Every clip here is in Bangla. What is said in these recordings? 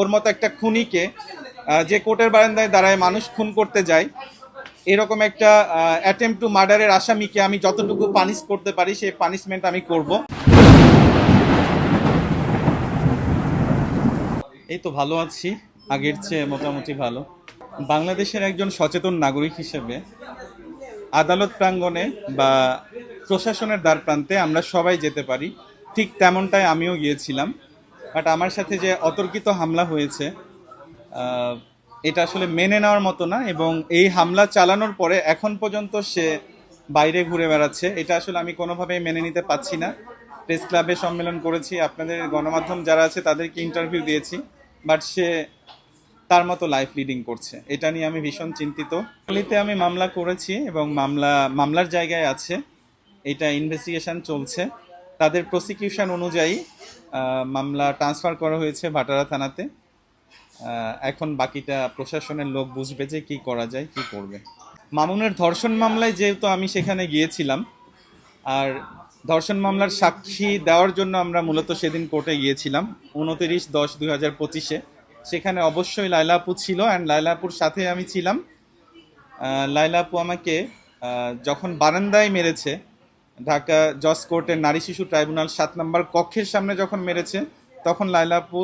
ওর মতো একটা খুনিকে যে কোর্টের বারান্দায় দাঁড়ায় মানুষ খুন করতে যায়, এরকম একটা অ্যাটেম্প টু মার্ডারের আসামিকে আমি যতটুকু পানিশ করতে পারি, সেই পানিশমেন্ট আমি করব। এই তো ভালো আছি, আগের চেয়ে মোটামুটি ভালো। বাংলাদেশের একজন সচেতন নাগরিক হিসেবে আদালত প্রাঙ্গণে বা প্রশাসনের দ্বার প্রান্তে আমরা সবাই যেতে পারি, ঠিক তেমনটাই আমিও গিয়েছিলাম। বাট আমার সাথে যে অতর্কিত হামলা হয়েছে এটা আসলে মেনে নেওয়ার মতো না এবং এই হামলা চালানোর পরে এখন পর্যন্ত সে বাইরে ঘুরে বেড়াচ্ছে। এটা আসলে আমি কোনোভাবেই মেনে নিতে পারছি না। প্রেস ক্লাবে সম্মেলন করেছি, আপনাদের গণমাধ্যম যারা আছে তাদেরকে ইন্টারভিউ দিয়েছি, বাট সে তার মতো লাইফ লিডিং করছে। এটা নিয়ে আমি ভীষণ চিন্তিত। পুলিতে আমি মামলা করেছি এবং মামলা, মামলার জায়গায় আছে। এটা ইনভেস্টিগেশন চলছে। তাদের প্রসিকিউশন অনুযায়ী মামলা ট্রান্সফার করা হয়েছে ভাটারা থানাতে। এখন বাকিটা প্রশাসনের লোক বুঝবে যে কি করা যায় কি করবে। মামুনের ধর্ষণ মামলায় যেহেতু আমি সেখানে গিয়েছিলাম আর ধর্ষণ মামলার সাক্ষী দেওয়ার জন্য আমরা মূলত সেদিন কোর্টে গিয়েছিলাম উনতিরিশ দশ দুই হাজার পঁচিশে। সেখানে অবশ্যই লাইলা আপু ছিল অ্যান্ড লাইলাপুর সাথে আমি ছিলাম। আহ, লাইলা আপু আমাকে যখন বারান্দায় মেরেছে ঢাকা জজ কোর্টের নারী শিশু ট্রাইব্যুনাল সাত নম্বর কক্ষের সামনে যখন মেরেছে তখন লাইলা আপু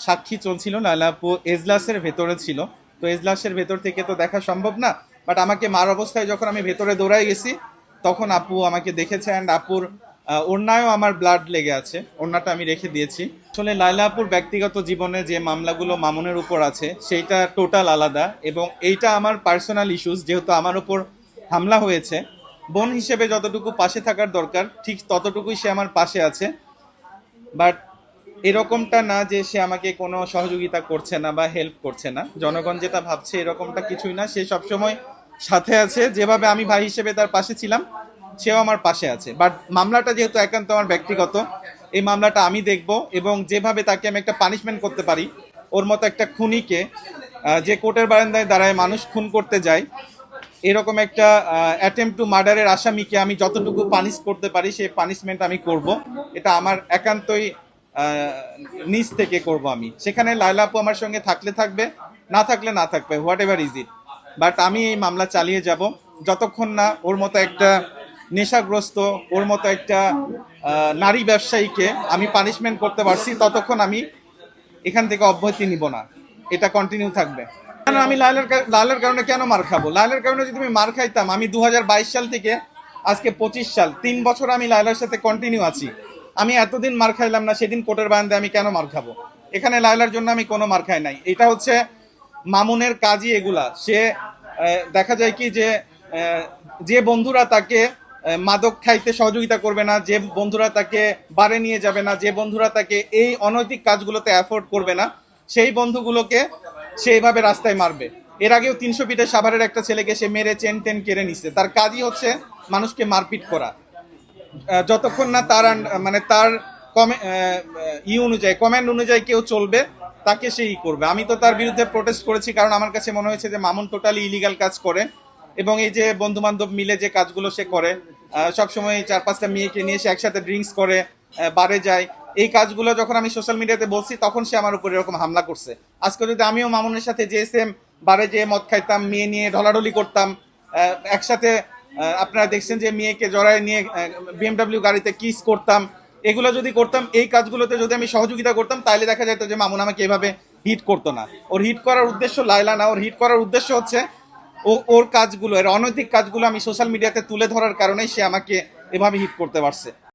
সাক্ষী চলছিল লাইলা আপু এজলাসের ভেতরে ছিল। তো এজলাসের ভেতর থেকে তো দেখা সম্ভব না বাট আমাকে মার অবস্থায় যখন আমি ভেতরে দৌড়াই গেছি তখন আপু আমাকে দেখেছে অ্যান্ড আপুর আহ, ওড়নায়ও আমার ব্লাড লেগে আছে ওড়নাটা আমি রেখে দিয়েছি। আসলে লাইলা আপুর ব্যক্তিগত জীবনে যে মামলাগুলো মামুনের উপর আছে সেইটা টোটাল আলাদা এবং এইটা আমার পার্সোনাল ইস্যুস যেহেতু আমার উপর হামলা হয়েছে। বোন হিসেবে যতটুকু পাশে থাকার দরকার, ঠিক ততটুকুই সে আমার পাশে আছে। বাট এরকমটা না যে সে আমাকে কোনো সহযোগিতা করছে না বা হেল্প করছে না। জনগণ যেটা ভাবছে এরকমটা কিছুই না। সে সবসময় সাথে আছে। যেভাবে আমি ভাই হিসেবে তার পাশে ছিলাম, সেও আমার পাশে আছে। বাট মামলাটা যেহেতু একান্ত আমার ব্যক্তিগত, এই মামলাটা আমি দেখব এবং যেভাবে তাকে আমি একটা পানিশমেন্ট করতে পারি, ওর মতো একটা খুনিকে যে কোর্টের বারান্দায় দাঁড়ায় মানুষ খুন করতে যায় এরকম একটা অ্যাটেম্প টু মার্ডারের আসামিকে আমি যতটুকু পানিশ করতে পারি, সেই পানিশমেন্ট আমি করব। এটা আমার একান্তই নিজ থেকে করব আমি। সেখানে লাইলা আপু আমার সঙ্গে থাকলে থাকবে, না থাকলে না থাকবে whatever is it but আমি এই মামলা চালিয়ে যাব। যতক্ষণ না ওর মতো একটা নেশাগ্রস্ত, ওর মতো একটা নারী ব্যবসায়ীকে আমি পানিশমেন্ট করতে পারছি, ততক্ষণ আমি এখান থেকে অব্যাহতি নিব না। এটা কন্টিনিউ থাকবে। কেন আমি লালের লালের কারণে কেন মার খাব? লালের কারণে যদি আমি মার খাইতাম, আমি দু হাজার বাইশ সাল থেকে আজকে পঁচিশ সাল, তিন বছর আমি লাইলার সাথে কন্টিনিউ আছি। আমি এতদিন মার খাইলাম না, সেদিন কোর্টের বারান্দে আমি কেন মার খাব? এখানে লাইলার জন্য আমি কোনো মার খাই নাই। এটা হচ্ছে মামুনের কাজই এগুলা। সে দেখা যায় কি যে যে বন্ধুরা তাকে মাদক খাইতে সহযোগিতা করবে না, যে বন্ধুরা তাকে বারে নিয়ে যাবে না, যে বন্ধুরা তাকে এই অনৈতিক কাজগুলোতে অ্যাফোর্ড করবে না, সেই বন্ধুগুলোকে সে এভাবে রাস্তায় মারবে। এর আগেও তিনশো ফিটে সাভারের একটা ছেলেকে সে মেরে চেন টেন কেড়ে নিচ্ছে তার কাজই হচ্ছে মানুষকে মারপিট করা। যতক্ষণ না তার মানে তার কমে ই অনুযায়ী কমেন্ট অনুযায়ী কেউ চলবে, তাকে সেই করবে। আমি তো তার বিরুদ্ধে প্রোটেস্ট করেছি কারণ আমার কাছে মনে হয়েছে যে মামুন টোটালি ইলিগাল কাজ করে। এবং এই যে বন্ধু বান্ধব মিলে যে কাজগুলো সে করে সবসময় চার পাঁচটা মেয়েকে নিয়ে সে একসাথে ড্রিঙ্কস করে বারে যায়। এই কাজগুলো যখন আমি সোশ্যাল মিডিয়াতে বলছি, তখন সে আমার উপর এরকম হামলা করছে। আজকে যদি আমিও মামুনের সাথে যে সেম বারে যেয়ে মদ খাইতাম, মেয়ে নিয়ে ঢলাঢলি করতাম একসাথে আপনারা দেখছেন যে মেয়েকে জড়ায় নিয়ে বিএমডাব্লিউ গাড়িতে কিস করতাম। এগুলো যদি করতাম, এই কাজগুলোতে যদি আমি সহযোগিতা করতাম, তাহলে দেখা যেত যে মামুন আমাকে এভাবে হিট করতো না। ওর হিট করার উদ্দেশ্য লাইলা না, ওর হিট করার উদ্দেশ্য হচ্ছে ও, ওর কাজগুলো, এর অনৈতিক কাজগুলো আমি সোশ্যাল মিডিয়াতে তুলে ধরার কারণেই সে আমাকে এভাবে হিট করতে পারছে।